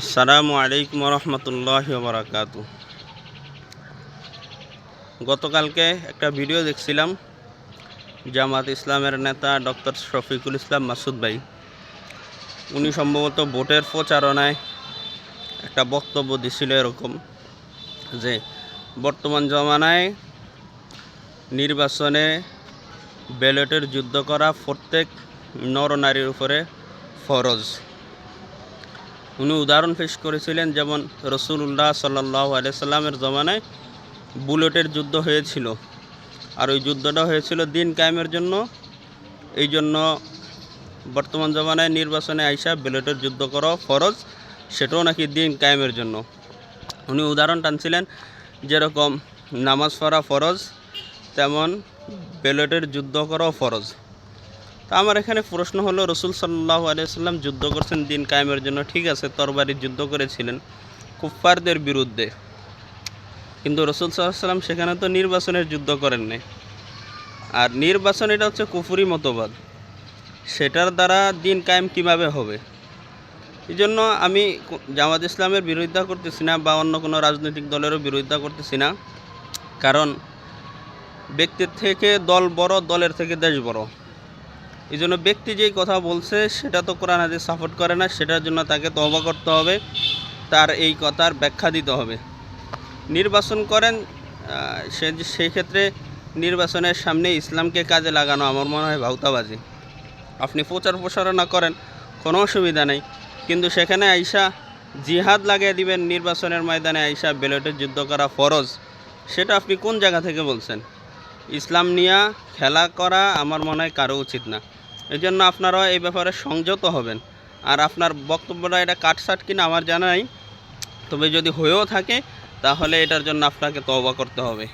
আসসালামু আলাইকুম রহমতুল্লাহ বারাকাত গতকালকে একটা ভিডিও দেখছিলাম, জামাত ইসলামের নেতা ডক্টর শফিকুল ইসলাম মাসুদ ভাই। উনি সম্ভবত ভোটের প্রচারণায় একটা বক্তব্য দিছিল এরকম যে, বর্তমান জমানায় নির্বাচনে ব্যালটের যুদ্ধ করা প্রত্যেক নরনারীর উপরে ফরজ। উনি উদাহরণ পেশ করেছিলেন যেমন রসুল্লাহ সাল্লাহ আলাইসাল্লামের জমানায় বুলেটের যুদ্ধ হয়েছিল। আর ওই যুদ্ধটা হয়েছিল দিন কায়েমের জন্য। এই জন্য বর্তমান জমানায় নির্বাচনে আইসা বুলেটের যুদ্ধ করা ফরজ, সেটাও নাকি দিন কায়েমের জন্য। উনি উদাহরণ টানছিলেন, যেরকম নামাজ পড়া ফরজ, তেমন ব্যালটের যুদ্ধ করাও ফরজ। তা আমার এখানে প্রশ্ন হলো, রসুল সাল্লাহ আলিয়াল্লাম যুদ্ধ করছেন, দিন কায়েমের জন্য, ঠিক আছে, তরবারি যুদ্ধ করেছিলেন কুফফারদের বিরুদ্ধে। কিন্তু রসুল সাল্লাম সেখানে তো নির্বাচনের যুদ্ধ করেন নাই। আর নির্বাচন এটা হচ্ছে কুফুরি মতবাদ। সেটার দ্বারা দিন কায়েম কীভাবে হবে? এই জন্য আমি জামাত ইসলামের বিরোধিতা করতেছি না বা অন্য কোনো রাজনৈতিক দলেরও বিরোধিতা করতেছি না। কারণ ব্যক্তির থেকে দল বড়, দলের থেকে দেশ বড়। এই জন্য ব্যক্তি যেই কথা বলছে, সেটা তো কোরআন হাদিস সাপোর্ট করে না, সেটার জন্য তাকে তবা করতে হবে, তার এই কথার ব্যাখ্যা দিতে হবে। নির্বাচন করেন সে সেই ক্ষেত্রে নির্বাচনের সামনে ইসলামকে কাজে লাগানো আমার মনে হয় ভাউতাবাজি আপনি প্রচার প্রসারণা করেন, কোনো অসুবিধা নেই। কিন্তু সেখানে আইসা জিহাদ লাগিয়ে দিবেন, নির্বাচনের ময়দানে আইসা ব্যালটের যুদ্ধ করা ফরজ, সেটা আপনি কোন জায়গা থেকে বলছেন? ইসলাম নিয়ে খেলা করা আমার মনে হয় কারও উচিত না। এই জন্য আপনারা এই ব্যাপারে সংযত হবেন। আর আপনার বক্তব্যটা এটা কাটসাট কিনা আমার জানাই নাই। তবে যদি হয়েও থাকে, তাহলে এটার জন্য আপনাকে তবা করতে হবে।